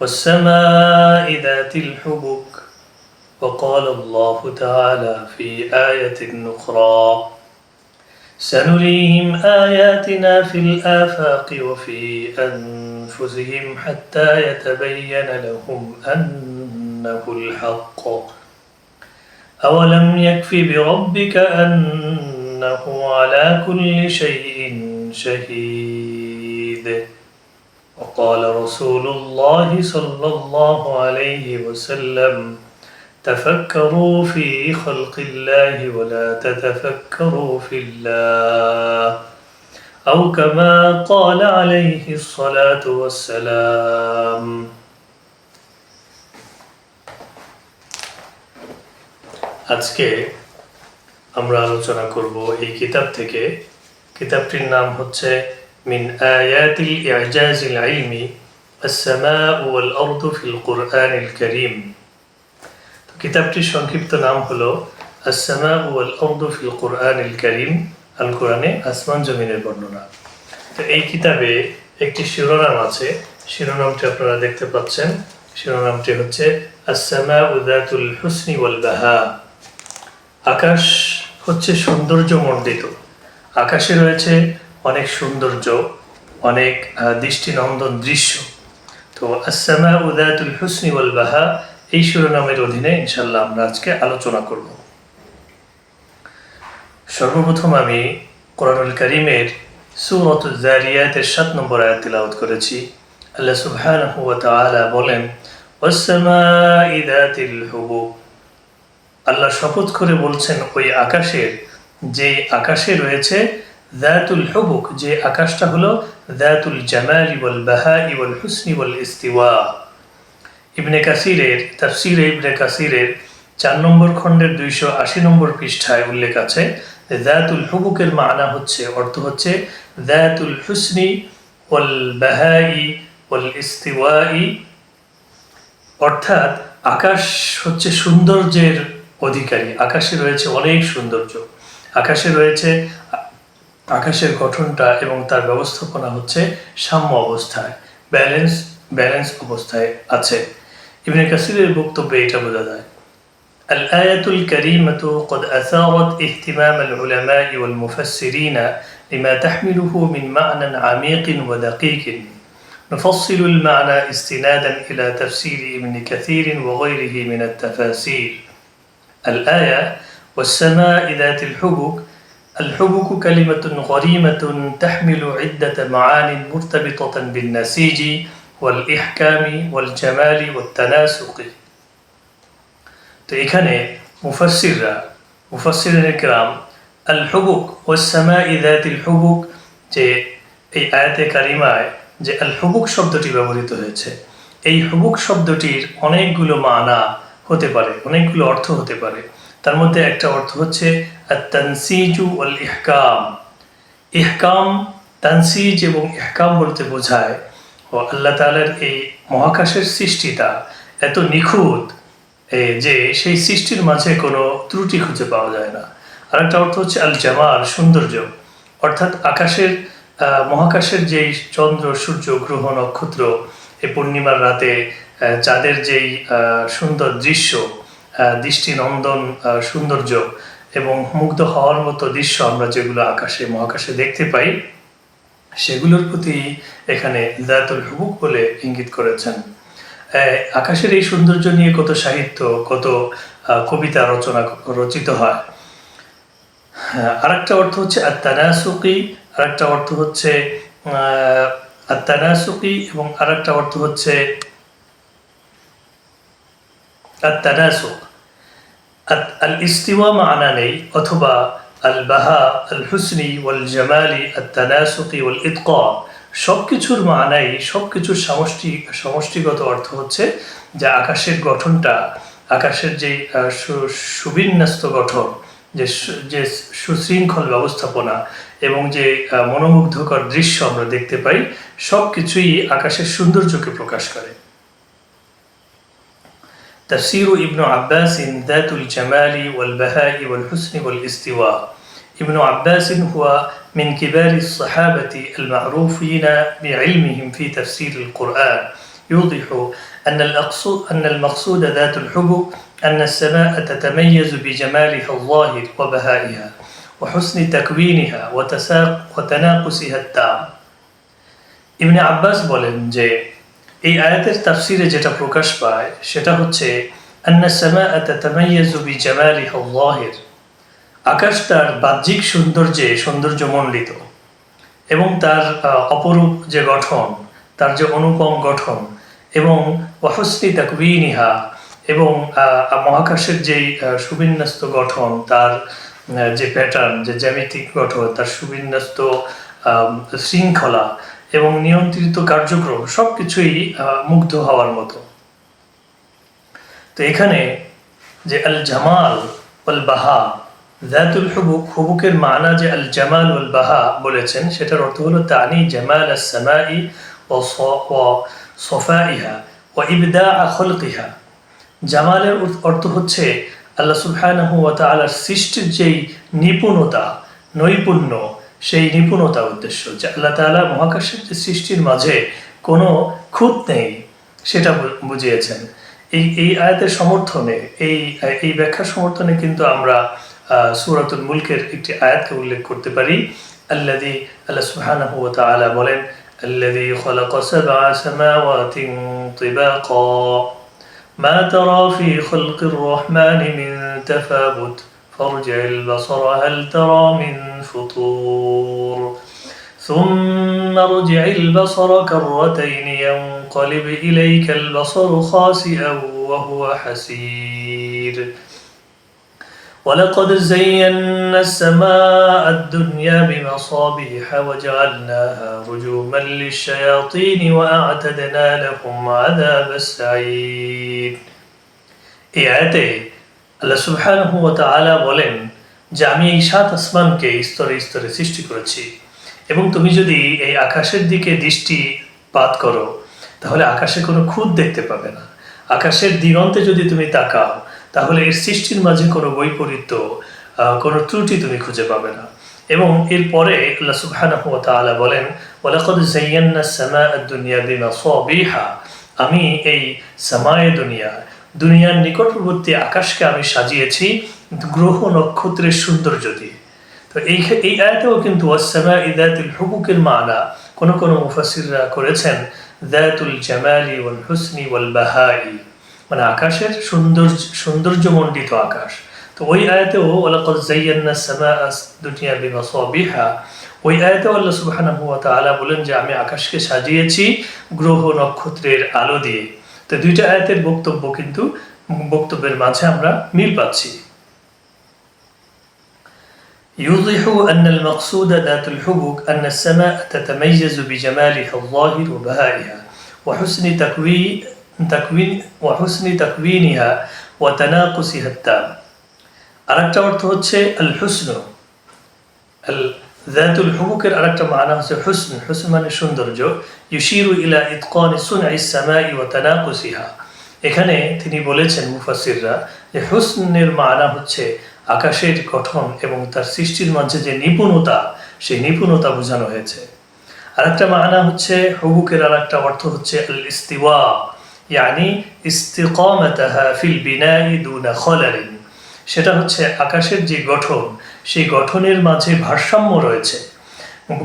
والسماء ذات الحبك وقال الله تعالى في آية أخرى سنريهم آياتنا في الآفاق وفي أنفسهم حتى يتبين لهم أنه الحق. أولم يكف بربك أنه على كل شيء شهيد؟ وقال رسول الله صلى الله عليه وسلم تفكروا في خلق الله ولا تتفكروا في الله أو كما قال عليه الصلاة والسلام আজকে আমরা আলোচনা করব এই কিতাব থেকে কিতাবটির নাম হচ্ছে মিন আয়াতিল ইজাজিল ইলমি السماء والأرض في القرآن الكريم কিতাবটির সংক্ষিপ্ত নাম হলো আসামা ওয়াল আরদু ফিল কোরআনিল করিম আল কোরআনে আসমান জমিনের বর্ণনা তো এই কিতাবে একটি শিরোনাম আছে শিরোনামটি আপনারা দেখতে পাচ্ছেন শিরোনামটি হচ্ছে আসামা উদাতুল হুসনি ওয়াল বাহা আকাশ হচ্ছে সৌন্দর্য মণ্ডিত আকাশে রয়েছে অনেক সৌন্দর্য, অনেক দৃষ্টিনন্দন দৃশ্য। তো আসামা উদাতুল হুসনি ওয়াল বাহা, এই শিরোনামের অধীনে ইনশাল্লাহ আমরা আজকে আলোচনা করব। সর্বপ্রথম আমি কোরআনুল করিমের সুরত জারিয়াতের সাত নম্বর আয়াত তিলাওয়াত করেছি। আল্লাহ সুবহানাহু ওয়া বলেন, ওয়াসসামাই যাতিল হুবুক আল্লাহ শপথ করে বলছেন, ওই আকাশের যে আকাশে রয়েছে দাতুল হুবুক, যে আকাশটা হলো দাতুল জামালি ওয়াল বাহাই ওয়াল হুসনি ওয়াল ইস্তিওয়া। ইবনে কাসিরের, তাফসিরে ইবনে কাসিরের চার নম্বর খণ্ডের দুইশো আশি নম্বর পৃষ্ঠায় উল্লেখ আছে দাতুল হুবুকের মানা হচ্ছে, অর্থ হচ্ছে দাতুল হুসনি ওয়াল বাহাই ওয়াল ইস্তিওয়াই। অর্থাৎ আকাশ হচ্ছে সৌন্দর্যের অধিকারী, আকাশে রয়েছে অনেক সৌন্দর্য। আকাশে রয়েছে আকাশের গঠনটা এবং তার ব্যবস্থাপনা হচ্ছে সাম্য অবস্থায় ব্যালেন্স ব্যালেন্স অবস্থায় আছে ইবনে কাসিরের বক্তব্যে এটা বোঝা যায় الآية الكريمة قد أثارت اهتمام العلماء والمفسرين لما تحمله من معنى عميق ودقيق نفصل المعنى استنادا إلى تفسير ابن كثير وغيره من التفاسير الآية والسماء ذات الحبك الحبك كلمة غريمة تحمل عدة معان مرتبطة بالنسيج والإحكام والجمال والتناسق তো এখানে মুফাসিররা মুফাসিরের গ্রাম আল হুবুক ওসামা ইদাতিল হুবুক যে এই আয়াতে কারিমায় যে আল হুবুক শব্দটি ব্যবহৃত হয়েছে এই হুবুক শব্দটির অনেকগুলো মানা হতে পারে অনেকগুলো অর্থ হতে পারে তার মধ্যে একটা অর্থ হচ্ছে তানসিজু আল ইহকাম ইহকাম তানসিজ এবং ইহকাম বলতে বোঝায়। ও আল্লাহ তাআলার এই মহাকাশের সৃষ্টিটা এত নিখুঁত এ, যে সেই সৃষ্টির মাঝে কোনো ত্রুটি খুঁজে পাওয়া যায় না। আরেকটা অর্থ হচ্ছে আল জামাল সৌন্দর্য। অর্থাৎ আকাশের মহাকাশের যেই চন্দ্র সূর্য গ্রহ নক্ষত্র এই পূর্ণিমার রাতে চাঁদের যেই সুন্দর দৃশ্য আহ, দৃষ্টিনন্দন সৌন্দর্য এবং মুগ্ধ হওয়ার মতো দৃশ্য আমরা যেগুলো আকাশে মহাকাশে দেখতে পাই সেগুলোর প্রতি এখানে দাতুল হুবুক বলে ইঙ্গিত করেছেন। আকাশের এই সৌন্দর্য নিয়ে কত সাহিত্য কত কবিতা রচনা রচিত হয়। হ্যাঁ, আরেকটা অর্থ হচ্ছে আত্মানাসুকি আরেকটা অর্থ হচ্ছে আত্মানাসুকি এবং আরেকটা অর্থ হচ্ছে আত্মানাসুক আল ইস্তিওয়া মানা নেই অথবা আল বাহা আল হুসনি ওয়াল জামালি আত্মানাসুকি ওয়াল ইতকা সবকিছুর মানাই সব কিছুর সমষ্টি, সমষ্টিগত অর্থ হচ্ছে যে আকাশের গঠনটা, আকাশের যে সুবিন্যস্ত গঠন, যে যে সুশৃঙ্খল ব্যবস্থাপনা এবং যে মনোমুগ্ধকর দৃশ্য আমরা দেখতে পাই সব কিছুই আকাশের সৌন্দর্যকে প্রকাশ করে। تفسير ابن عباس ذات الجمال والبهاء والحسن والاستواء ابن عباس هو من كبار الصحابة المعروفين بعلمهم في تفسير القرآن يوضح أن الأقصد أن المقصود ذات الحبك أن السماء تتميز بجمالها الظاهر وبهائها وحسن تكوينها وتساق وتناقصها التام ইবনে আব্বাস বলেন যে এই আয়াতের তাফসিরে যেটা প্রকাশ পায়, সেটা হচ্ছে আকাশ তার বাহ্যিক সৌন্দর্যে সৌন্দর্যমণ্ডিত এবং তার অপরূপ যে গঠন, তার যে অনুপম গঠন এবং ওয়াহসনি তাকবিনিহা এবং মহাকাশের যেই সুবিন্যস্ত গঠন, তার যে প্যাটার্ন যে জ্যামিতিক গঠন, তার সুবিন্যস্ত শৃঙ্খলা এবং নিয়ন্ত্রিত কার্যক্রম সব কিছুই মুগ্ধ হওয়ার মতো। তো এখানে যে আল জামাল ওয়াল বাহা জাতুল হুবুক, হুবুকের মানা যে আল জামাল ওয়াল বাহা বলেছেন, সেটার অর্থ হলো তানি জামাল আস সামাই ও সফাইহা ও ইবদা আখল ইহা জামালের অর্থ- অর্থ হচ্ছে আল্লাহ সুবহানাহু ওয়া তাআলার সৃষ্টির যেই নিপুণতা, নৈপুণ্য সেই নিপুণতা উদ্দেশ্য যে আল্লাহ তাআলা মহাকাশের যে সৃষ্টির মাঝে কোনো খুঁত নেই সেটা বু- বুঝিয়েছেন এই এই আয়াতের সমর্থনে এই এই ব্যাখ্যার সমর্থনে কিন্তু আমরা আহ, সূরাতুল মুলকের একটি আয়াতকে উল্লেখ করতে পারি আল্লাদি আল্লাহ সুবহানাহু ওয়া তাআলা বলেন الذي خلق سبع سماوات طباقا ما ترى في خلق الرحمن من تفاوت فارجع البصر هل ترى من فطور؟ ثم ارجع البصر كرتين ينقلب إليك البصر خاسئا وهو حسير. ولقد زينا السماء الدنيا بمصابيح وجعلناها رجوما للشياطين وأعتدنا لهم عذاب السعير. إعتي আল্লাহ সুবহানাহু ওয়া বলেন যে আমি এই সাত আসমানকে স্তরে স্তরে সৃষ্টি করেছি। এবং তুমি যদি এই আকাশের দিকে দৃষ্টিপাত করো, তাহলে আকাশে কোনো খুঁত দেখতে পাবে না। আকাশের দিগন্তে যদি তুমি তাকাও, তাহলে এর সৃষ্টির মাঝে কোনো বৈপরীত্য কোনো ত্রুটি তুমি খুঁজে পাবে না। এবং এরপরে আল্লাহ সুবহানাহু ওয়া বলেন, ওয়ালাকাদ যায়্যানা সামা আদ-দুনিয়া বিমাসাবিহা। আমি এই সামায়ে দুনিয়া দুনিয়ার নিকটবর্তী আকাশকে আমি সাজিয়েছি গ্রহ নক্ষত্রের সৌন্দর্য দিয়ে তো এই এই আয়াতেও কিন্তু ওয়াসামা ইদাতুল হুকুকের মানা কোন কোন মুফাসিররা করেছেন, দাতুল জামালি ওয়াল হুসনি ওয়াল বাহাই। মানে আকাশের সৌন্দর্য, সৌন্দর্যমণ্ডিত আকাশ। তো ওই আয়াতেও ওয়ালাকাদ যায়্যানা সামা দুনিয়া বিমাসাবিহা। ওই আয়াতেও আল্লাহ তাআলা বলেন যে, আমি আকাশকে সাজিয়েছি গ্রহ নক্ষত্রের আলো দিয়ে। তো দুইটা আয়াতের বক্তব্য কিন্তু বক্তব্যের মাঝে আমরা মিল পাচ্ছি يوضح أن المقصود ذات الحبك أن السماء تتميز بجمالها الظاهر وبهائها وحسن تكوين تكوين وحسن تكوينها وتناقصها التام আরেকটা অর্থ হচ্ছে আল হুসন আল জাতুল হুবুকের আরেকটা মানা হচ্ছে হুসন হুসন মানে সৌন্দর্য ইউশিরু ইলা ইতকান সুনঈ সামাই ওয়া তানাকুসিহা এখানে তিনি বলেছেন মুফাসসিররা যে হুসনের মানা হচ্ছে আকাশের গঠন এবং তার সৃষ্টির মাঝে যে নিপুণতা, সেই নিপুণতা বোঝানো হয়েছে। আরেকটা মানা হচ্ছে হুবুকের আরেকটা অর্থ হচ্ছে আল ইস্তিওয়া ইয়ানি ইস্তিকামাতাহা ফিল বিনাই দুনা খলালিন। সেটা হচ্ছে আকাশের যে গঠন সেই গঠনের মাঝে ভারসাম্য রয়েছে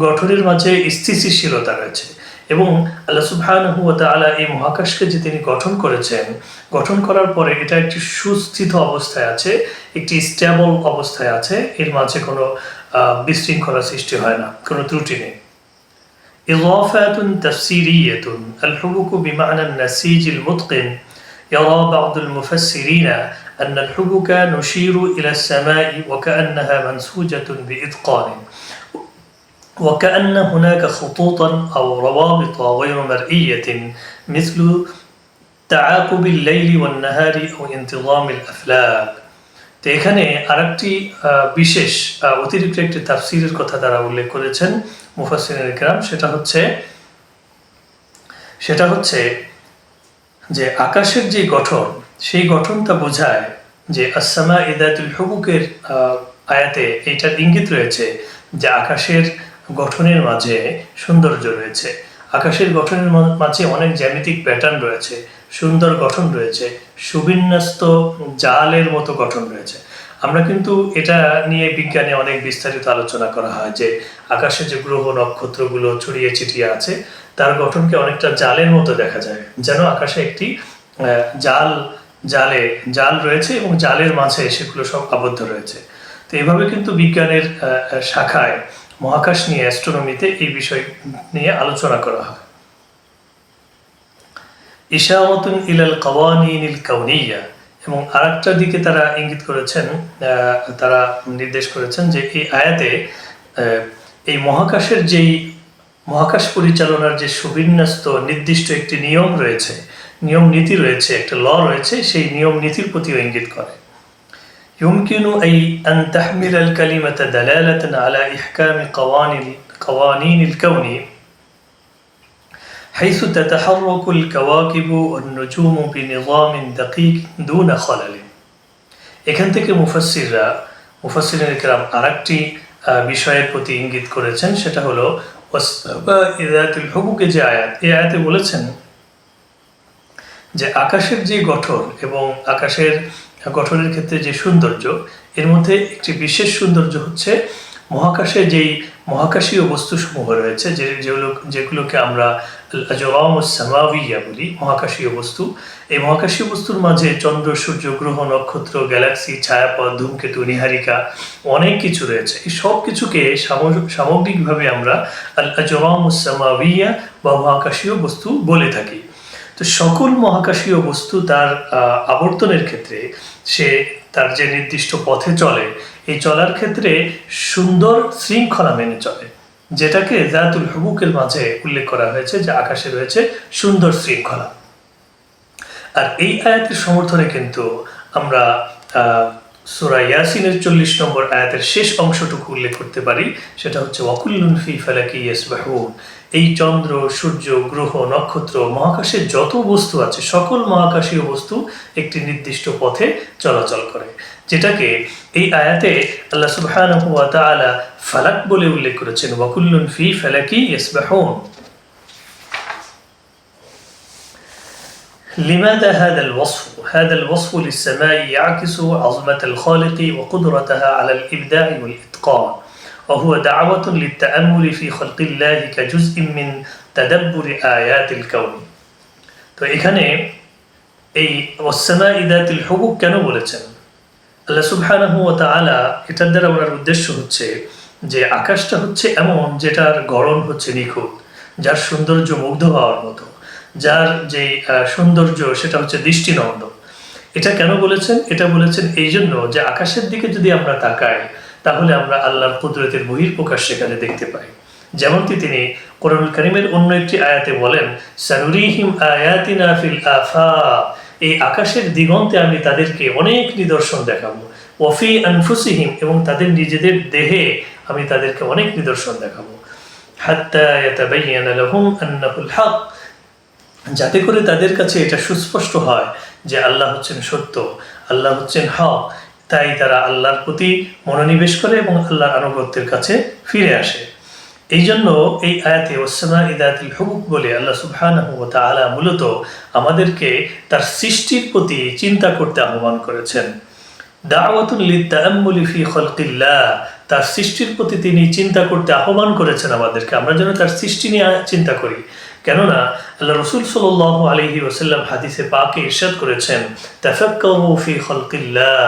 গঠনের মাঝে স্থিতিশীলতা রয়েছে এবং আল্লাহ সুবহানাহু ওয়া তাআলা এই মহাকাশকে যে তিনি গঠন করেছেন গঠন করার পরে এটা একটি সুস্থিত অবস্থায় আছে একটি স্টেবল অবস্থায় আছে এর মাঝে কোনো আহ, বিশৃঙ্খলা সৃষ্টি হয় না কোনো ত্রুটি নেই إضافات تفسيرية الحبك بمعنى النسيج المتقن يرى بعض المفسرين أن الحبك نشير إلى السماء وكأنها منسوجة بإتقان وكأن هناك خطوطا أو روابط غير مرئية مثل تعاقب الليل والنهار أو انتظام الأفلاك তো এখানে আরেকটি আহ, বিশেষ আহ, অতিরিক্ত একটি তাফসিরের কথা তারা উল্লেখ করেছেন মুফাসসিরিন ইকরাম সেটা হচ্ছে সেটা হচ্ছে যে আকাশের যে গঠন সেই গঠনটা বোঝায় যে আসামা ইদাতুল হুকুকের আহ, আয়াতে এইটার ইঙ্গিত রয়েছে যে আকাশের গঠনের মাঝে সৌন্দর্য রয়েছে। আকাশের গঠনের মাঝে অনেক জ্যামিতিক প্যাটার্ন রয়েছে সুন্দর গঠন রয়েছে সুবিন্যস্ত জালের মতো গঠন রয়েছে। আমরা কিন্তু এটা নিয়ে বিজ্ঞানে অনেক বিস্তারিত আলোচনা করা হয় যে আকাশে যে গ্রহ নক্ষত্রগুলো ছড়িয়ে ছিটিয়ে আছে, তার গঠনকে অনেকটা জালের মতো দেখা যায়। যেন আকাশে একটি জাল, জালে, জাল রয়েছে এবং জালের মাঝে সেগুলো সব আবদ্ধ রয়েছে। তো এভাবে কিন্তু বিজ্ঞানের শাখায় মহাকাশ নিয়ে, অ্যাস্ট্রোনমিতে এই বিষয় নিয়ে আলোচনা করা হয়। ইশাওয়াতুন ইলাল কাওয়ানিনিল কাউনিয়া এবং আরেকটা দিকে তারা ইঙ্গিত করেছেন আহ, তারা নির্দেশ করেছেন যে এই আয়াতে আহ, এই মহাকাশের যেই মহাকাশ পরিচালনার যে সুবিন্যস্ত নির্দিষ্ট একটি নিয়ম রয়েছে নিয়ম নীতি রয়েছে একটা ল রয়েছে সেই নিয়ম নীতির প্রতিও ইঙ্গিত করে يمكن أي أن تحمل الكلمة دلالة على إحكام قوانين قوانين الكون حيث تتحرك الكواكب والنجوم بنظام دقيق دون خلل এখান থেকে মুফাসসিররা মুফাসসিরিন ইকরাম আরেকটি আহ, বিষয়ের প্রতি ইঙ্গিত করেছেন সেটা হলো ইদাতুল হুকুকে যে আয়াত এই আয়াতে বলেছেন যে আকাশের যে গঠন এবং আকাশের গঠনের ক্ষেত্রে যে সৌন্দর্য এর মধ্যে একটি বিশেষ সৌন্দর্য হচ্ছে মহাকাশে যেই মহাকাশীয় বস্তুসমূহ রয়েছে যে যেগুলো যেগুলোকে আমরা সামাবিয়া বলি মহাকাশীয় বস্তু এই মহাকাশীয় বস্তুর মাঝে চন্দ্র, সূর্য, গ্রহ, নক্ষত্র, গ্যালাক্সি, ছায়াপথ, ধূমকেতু, নিহারিকা, অনেক কিছু রয়েছে। এই সব কিছুকে সামগ্রিক- সামগ্রিকভাবে আমরা আল সামাবিয়া বা মহাকাশীয় বস্তু বলে থাকি। তো সকল মহাকাশীয় বস্তু তার আবর্তনের ক্ষেত্রে সে তার যে নির্দিষ্ট পথে চলে, এই চলার ক্ষেত্রে সুন্দর শৃঙ্খলা মেনে চলে। যেটাকে জাতুল হুবুকের মাঝে উল্লেখ করা হয়েছে, যে আকাশে রয়েছে সুন্দর শৃঙ্খলা। আর এই আয়াতের সমর্থনে কিন্তু আমরা সূরা ইয়াসিনের চল্লিশ নম্বর আয়াতের শেষ অংশটুকু উল্লেখ করতে পারি, সেটা হচ্ছে, ওয়াকুল্লুন ফি ফালাকি ইয়াসবাহুন এই চন্দ্র, সূর্য, গ্রহ, নক্ষত্র, মহাকাশের যত বস্তু আছে, সকল মহাকাশীয় বস্তু একটি নির্দিষ্ট পথে চলাচল করে, যেটাকে এই আয়াতে আল্লাহ সুবহানাহু ওয়া তাআলা ফালাক বলে উল্লেখ করেছেন, ওয়াকুল্লুন ফি ফালাকি ইয়াসবাহুন لماذا هذا الوصف؟ هذا الوصف للسماء يعكس عظمة الخالق وقدرتها على الإبداع والإتقان وهو دعوة للتأمل في خلق الله كجزء من تدبر آيات الكون তো এখানে এই ওসামা ইদাতিল হুবুক কেন বলেছেন আল্লাহ সুবহানাহু ওয়া তাআলা এটার দ্বারা ওনার উদ্দেশ্য হচ্ছে যে আকাশটা হচ্ছে এমন যেটার গড়ন হচ্ছে নিখুঁত যার সৌন্দর্য মুগ্ধ হওয়ার মতো যার যে সৌন্দর্য, সেটা হচ্ছে দৃষ্টিনন্দন এটা কেন বলেছেন? এটা বলেছেন এই জন্য যে আকাশের দিকে যদি আমরা তাকাই, তাহলে আমরা আল্লাহর কুদরতের বহির্প্রকাশ সেখানে দেখতে পাই। যেমনটি তিনি কোরআনুল করিমের অন্য একটি আয়াতে বলেন, সানুরিহিম আয়াতিনা ফিল আফা এই আকাশের দিগন্তে আমি তাদেরকে অনেক নিদর্শন দেখাবো। ওফি আনফুসিহিম এবং তাদের নিজেদের দেহে আমি তাদেরকে অনেক নিদর্শন দেখাবো। হাত্তা ইয়াতাবাইয়ানা লাহুম আন্নাহুল হক যাতে করে তাদের কাছে এটা সুস্পষ্ট হয় যে আল্লাহ হচ্ছেন সত্য, আল্লাহ হচ্ছেন হক। তাই তারা আল্লাহর প্রতি মনোনিবেশ করে এবং আল্লাহর আনুগত্যের কাছে ফিরে আসে। এই জন্য এই আয়াতে ওসামা ইদাতিল হুবুক বলে আল্লাহ সুবহানাহু ওয়া তাআলা মূলত আমাদেরকে তার সৃষ্টির প্রতি চিন্তা করতে আহ্বান করেছেন। দাওয়াতুল লিতাআম্মুলি ফি খালকিল্লাহ, তার সৃষ্টির প্রতি তিনি চিন্তা করতে আহ্বান করেছেন আমাদেরকে। আমরা যেন তার সৃষ্টি নিয়ে চিন্তা করি। কেননা আল্লাহ রসুল সাল্লাল্লাহু আলাইহি ওসাল্লাম হাদিসে পাকে ইরশাদ করেছেন, তাফাক্কারু ফি খালকিল্লাহ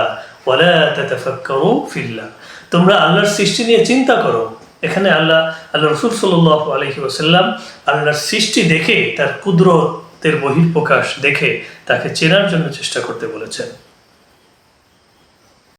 ওয়ালা তাতাফাক্কারু ফিল্লাহ। তোমরা আল্লাহর সৃষ্টি নিয়ে চিন্তা করো। এখানে আল্লাহ আল্লাহ রসুল সাল্লাল্লাহু আলাইহি ওসাল্লাম আল্লাহর সৃষ্টি দেখে তার কুদরতের বহির্প্রকাশ দেখে তাকে চেনার জন্য চেষ্টা করতে বলেছেন।